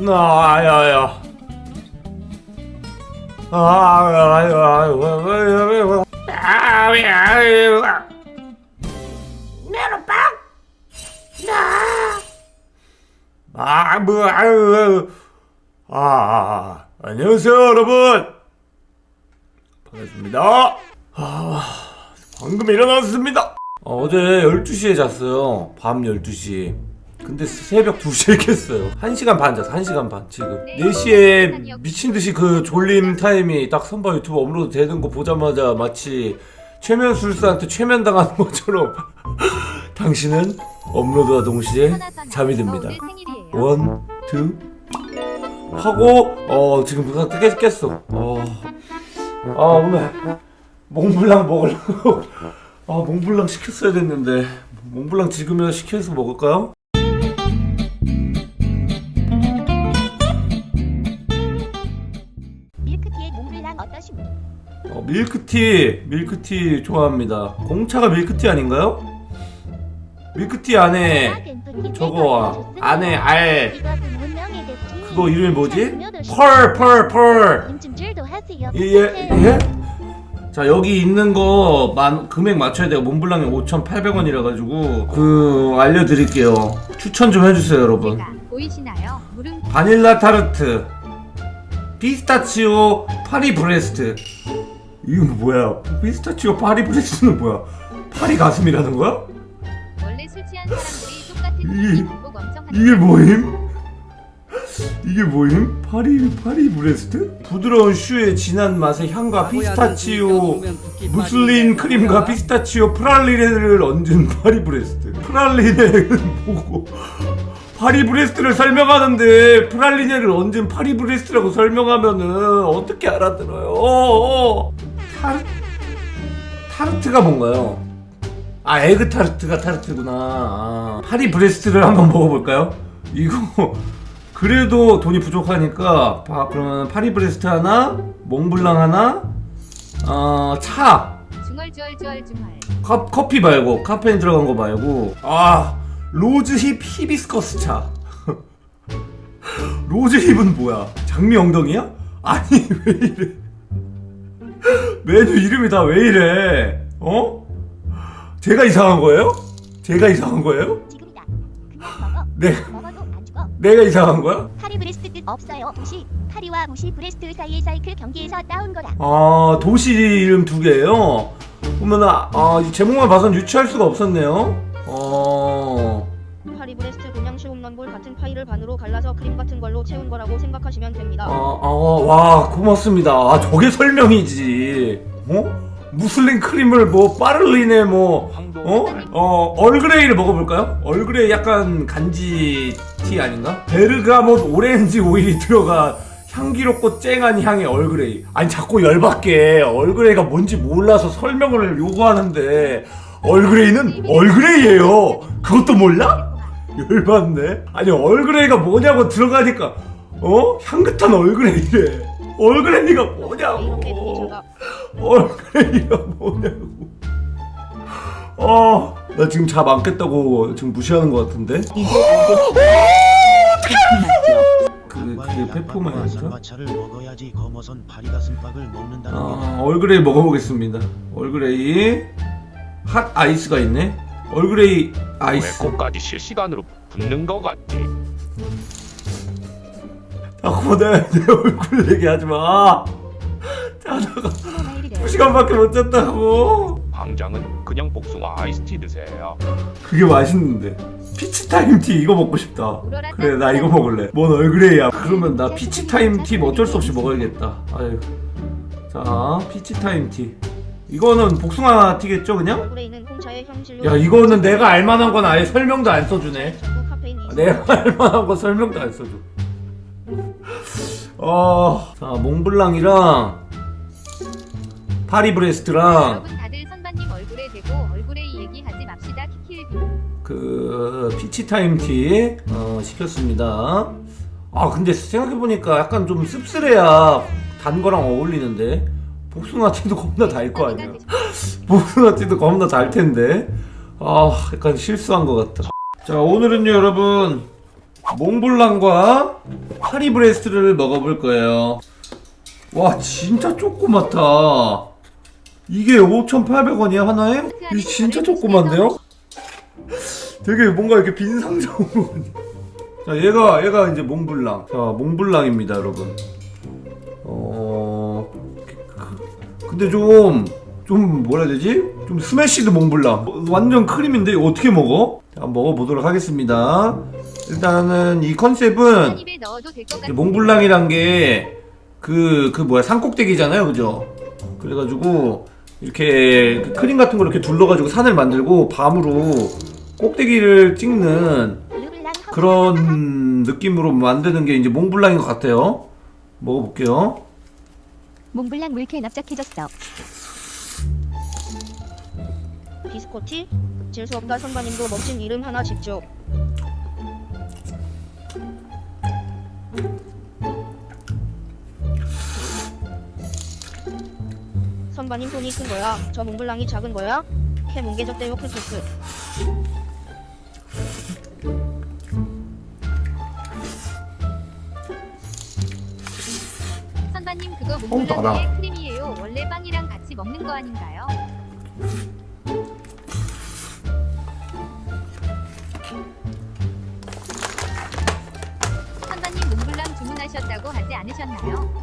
나야야. 아야야. 아야야. 메론빵. 나. 아, 뭐, 아유, 아, 안녕하세요, 여러분. 반갑습니다. 아, 방금 일어났습니다. 어, 어제 12시에 잤어요. 밤 12시. 근데 새벽 2시에 깼어요. 1시간 반 잤어, 1시간 반, 지금. 4시에 미친듯이 그 졸림 타임이 딱 선바 유튜브 업로드 되는 거 보자마자 마치 최면술사한테 최면당하는 것처럼 당신은 업로드와 동시에 잠이 듭니다. 원, 투 하고 어 지금 깨, 깼어. 어. 아 오늘 몽블랑 먹으려고 아 몽블랑 시켰어야 됐는데 몽블랑 지금이라 시켜서 먹을까요? 밀크티 밀크티 좋아합니다. 공차가 밀크티 아닌가요? 밀크티 안에 저거 안에 알 그거 이름이 뭐지? 펄펄 펄. 인증줄도 하세요. 예, 예, 예? 자 여기 있는 거 만, 금액 맞춰야 돼요 몬블랑이 5,800원이라 가지고 그 알려드릴게요 추천 좀 해주세요 여러분 보이시나요? 바닐라 타르트 피스타치오 파리 브레스트 이건 뭐야 피스타치오 파리 브레스트는 뭐야 파리 가슴이라는 거야? 원래 술 취한 사람들이 똑같은 이- 음식 보고 엄청 하는 이게 뭐임? 이게 뭐임? 파리 파리 브레스트? 부드러운 슈의 진한 맛의 향과 피스타치오 무슬린 크림과 피스타치오 프랄리네를 얹은 파리 브레스트. 프랄리네는 뭐고? 파리 브레스트를 설명하는데 프랄리네를 얹은 파리 브레스트라고 설명하면은 어떻게 알아들어요? 어, 어. 타르 타르트가 뭔가요? 아 에그 타르트가 타르트구나. 아, 파리 브레스트를 한번 먹어볼까요? 이거 그래도 돈이 부족하니까 파, 그러면 파리 브레스트 하나, 몽블랑 하나, 어, 차. 커, 커피 말고 카페인 들어간 거 말고 아 로즈 힙 히비스커스 차 로즈 힙은 뭐야 장미 엉덩이야? 아니 왜 이래 메뉴 이름이 다 왜 이래 어? 제가 이상한 거예요? 제가 이상한 거예요? 지금이다. 그냥 먹어. 네 먹어도 안 죽어. 내가 이상한 거야? 파리 브레스트 뜻 없어요. 도시 파리와 무시 브레스트 사이의 사이클 경기에서 따온 거라. 아 도시 이름 두 개예요. 그러면 아, 아, 이 제목만 봐선 유추할 수가 없었네요. 어. 파리 브레스트 같은 파이를 반으로 갈라서 크림 같은 걸로 채운 거라고 생각하시면 됩니다. 아, 아, 와, 고맙습니다. 아, 저게 설명이지. 어? 무슬린 크림을 뭐, 빠를리네, 뭐, 어? 어, 얼그레이를 먹어볼까요? 얼그레이 약간 간지 티 아닌가? 베르가못 오렌지 오일이 들어가 향기롭고 쨍한 향의 얼그레이. 아니, 자꾸 열받게. 얼그레이가 뭔지 몰라서 설명을 요구하는데, 얼그레이는 얼그레이예요 그것도 몰라? 열받네. 아니, 얼그레이가 뭐냐고 들어가니까, 어? 향긋한 얼그레이래. 얼그레이가 뭐냐고. 얼그레이가 뭐냐고. 어, 나 지금 잠 안 깼다고 지금 무시하는 것 같은데? 그, 그게 페퍼마인트? 마차를 먹어야지 검어선 파리 가슴밥을 먹는다는 게 아, 얼그레이 먹어보겠습니다. 얼그레이. 핫 아이스가 있네? 얼그레이 왜 아이스. 코까지 실시간으로 붙는 거 같지? 자꾸 내, 내 얼굴 얘기하지 마. 자다가 두 시간밖에 못 잤다고. 방장은 그냥 복숭아 아이스티 드세요. 그게 맛있는데. 피치 타임 티 이거 먹고 싶다. 그래 나 이거 먹을래. 뭔 얼그레이야. 그러면 나 피치 타임 티 어쩔 수 없이 먹어야겠다. 아유. 자 피치 타임 티. 이거는 복숭아 티겠죠 그냥? 형질로 야 이거는 내가 알만한 건 아예 설명도 안 써주네. 자꾸 카페인이 있어. 내가 알만한 거 설명도 안 써줘. 어, 자 몽블랑이랑 파리 브레스트랑 여러분 다들 선반님 얼굴에 대고 얼굴에 이 얘기하지 맙시다 키킬비 그 피치 타임 티 어, 시켰습니다. 아 근데 생각해 보니까 약간 좀 씁쓸해야 단 거랑 어울리는데 복숭아 티도 겁나 달 거 아니야. 복숭아 티도 겁나 달 텐데 아 약간 실수한 것 같다. 자 오늘은요 여러분 몽블랑과 파리 브레스트를 먹어볼 거예요. 와 진짜 조그맣다. 이게 5,800원이야 하나에? 이 진짜 조그만데요? 되게 뭔가 이렇게 빈상적으로. 자 얘가 얘가 이제 몽블랑. 자 몽블랑입니다 여러분. 어 그- 근데 좀 좀 뭐라 해야 되지? 좀 스매시드 몽블랑 완전 크림인데 이거 어떻게 먹어? 자 먹어보도록 하겠습니다 일단은 이 컨셉은 한 입에 넣어도 될것이 같은 몽블랑이란 게 그 그 뭐야 산꼭대기잖아요 그죠? 그래가지고 이렇게 그 크림 같은 걸 이렇게 둘러가지고 산을 만들고 밤으로 꼭대기를 찍는 그런 느낌으로 만드는 게 이제 몽블랑인 것 같아요 먹어볼게요 몽블랑 물개 납작해졌어. 비스코티? 질수 없다 선반님도 멋진 이름 하나 짓죠. 선반님 손이 큰 거야. 저 몽블랑이 작은 거야. 캐 뭉개졌대요 크크크. 그거 달아. 몽블랑의 크림이에요. 원래 빵이랑 같이 먹는 거 아닌가요? 선반님 몽블랑 주문하셨다고 하지 않으셨나요?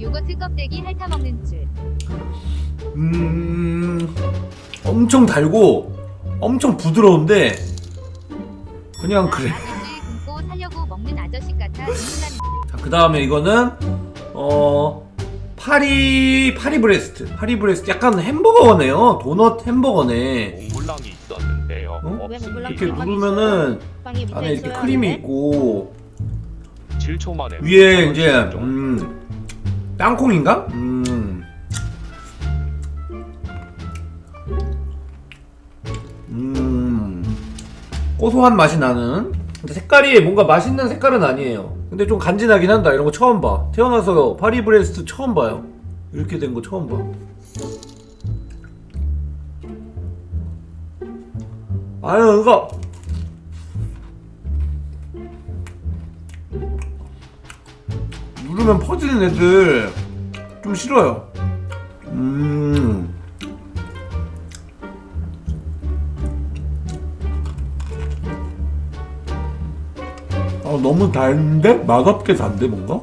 요거트 껍데기 핥아 먹는 줄. 음 엄청 달고 엄청 부드러운데 그냥 그래 을 굶고 살려고 먹는 아저씨 같아 주문하는 자, 그 다음에 이거는 어 파리 파리 브레스트 파리 브레스트 약간 햄버거네요 도넛 햄버거네 있었는데요. 어? 이렇게 누르면은 안에 이렇게 크림이 하는데? 있고 7초 만에 위에 이제 음 땅콩인가? 음. 음. 고소한 맛이 나는. 근데 색깔이 뭔가 맛있는 색깔은 아니에요. 근데 좀 간지나긴 한다. 이런 거 처음 봐. 태어나서 파리 브레스트 처음 봐요. 이렇게 된 거 처음 봐. 아유, 이거. 누르면 퍼지는 애들 좀 싫어요. 음. 너무 달는데? 맛없게 단데, 뭔가?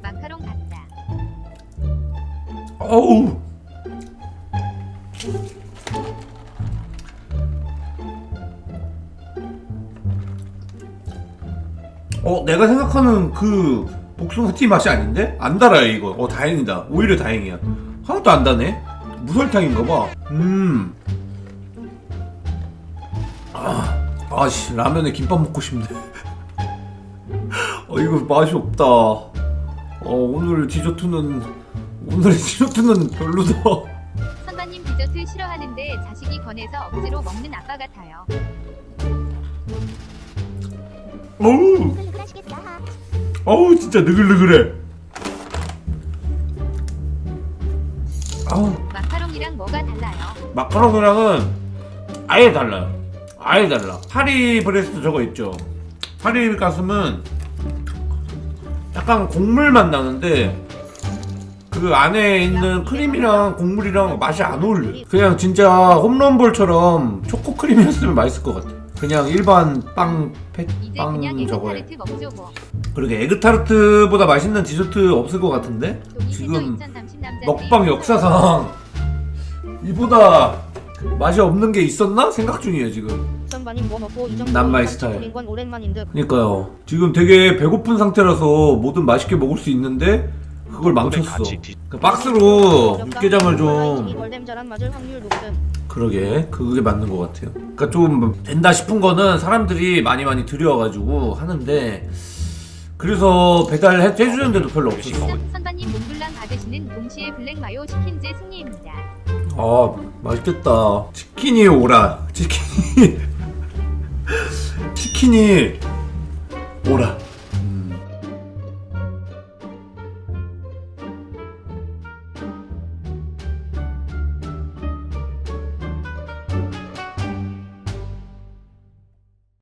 마카롱 같다. 어우. 어, 내가 생각하는 그 복숭아 티 맛이 아닌데? 안 달아요, 이거. 어, 다행이다. 오히려 다행이야. 하나도 안 다네? 무설탕인가 봐. 음. 아, 아씨, 라면에 김밥 먹고 싶네. 어, 이거 맛이 없다. 어, 오늘 디저트는, 오늘의 디저트는 별로다. 선반님 디저트 싫어하는데 자식이 권해서 억지로 먹는 아빠 같아요. 어우, 느글느글하시겠다. 어우, 진짜 느글느글해. 아우, 마카롱이랑 뭐가 달라요? 마카롱이랑은 아예 달라요. 아예 달라. 파리 브레스트 저거 있죠. 파리 가슴은 약간 곡물 맛 나는데 그 안에 있는 크림이랑 곡물이랑 맛이 안 어울려. 그냥 진짜 홈런볼처럼 초코 크림이었으면 맛있을 것 같아. 그냥 일반 빵, 패, 이제 빵 그냥 저거에. 먹죠 뭐. 그러게 에그타르트보다 맛있는 디저트 없을 것 같은데? 지금 세조 2030 남자들이 먹방 역사상 이보다 맛이 없는 게 있었나 생각 중이에요 지금. 선반님 뭐 먹고 이 정도 난 마이 스타일. 오랜만인. 그러니까요. 지금 되게 배고픈 상태라서 뭐든 맛있게 먹을 수 있는데 그걸 망쳤어. 그 박스로 육개장을 좀 벌렘 잘한 맞을 확률 높음. 그러게 그게 맞는 것 같아요. 그러니까 좀 된다 싶은 거는 사람들이 많이 많이 들여와가지고 하는데 그래서 배달 해, 주는데도 별로 없었어. 선반님 몽블랑 받으시는 동시에 블랙마요 치킨제 승리입니다. 아 맛있겠다. 치킨이 오라. 치킨이 치킨이 오라.